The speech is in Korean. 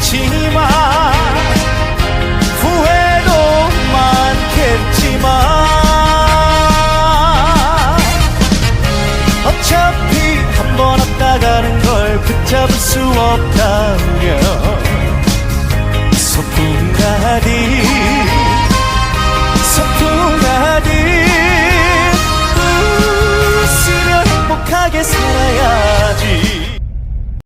남겠지만 후회도 많겠지만 어차피 한번 왔다 가는 걸 붙잡을 수 없다면